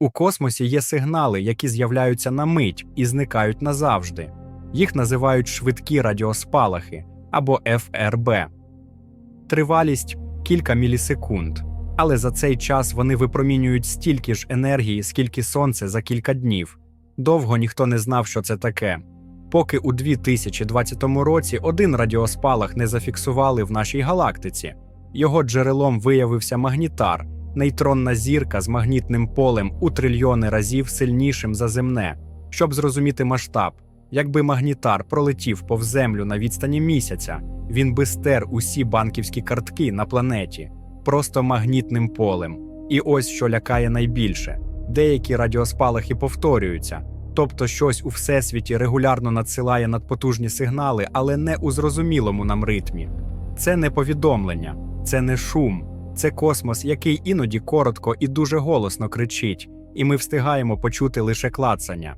У космосі є сигнали, які з'являються на мить і зникають назавжди. Їх називають швидкі радіоспалахи або ФРБ. Тривалість кілька мілісекунд, але за цей час вони випромінюють стільки ж енергії, скільки сонце за кілька днів. Довго ніхто не знав, що це таке. Поки у 2020 році один радіоспалах не зафіксували в нашій галактиці. Його джерелом виявився магнітар, нейтронна зірка з магнітним полем у трильйони разів сильнішим за земне. Щоб зрозуміти масштаб, якби магнітар пролетів повз землю на відстані місяця, він би стер усі банківські картки на планеті просто магнітним полем. І ось що лякає найбільше: деякі радіоспалахи повторюються. Тобто щось у всесвіті регулярно надсилає надпотужні сигнали, але не у зрозумілому нам ритмі. Це не повідомлення, це не шум, це космос, який іноді коротко і дуже голосно кричить, і ми встигаємо почути лише клацання.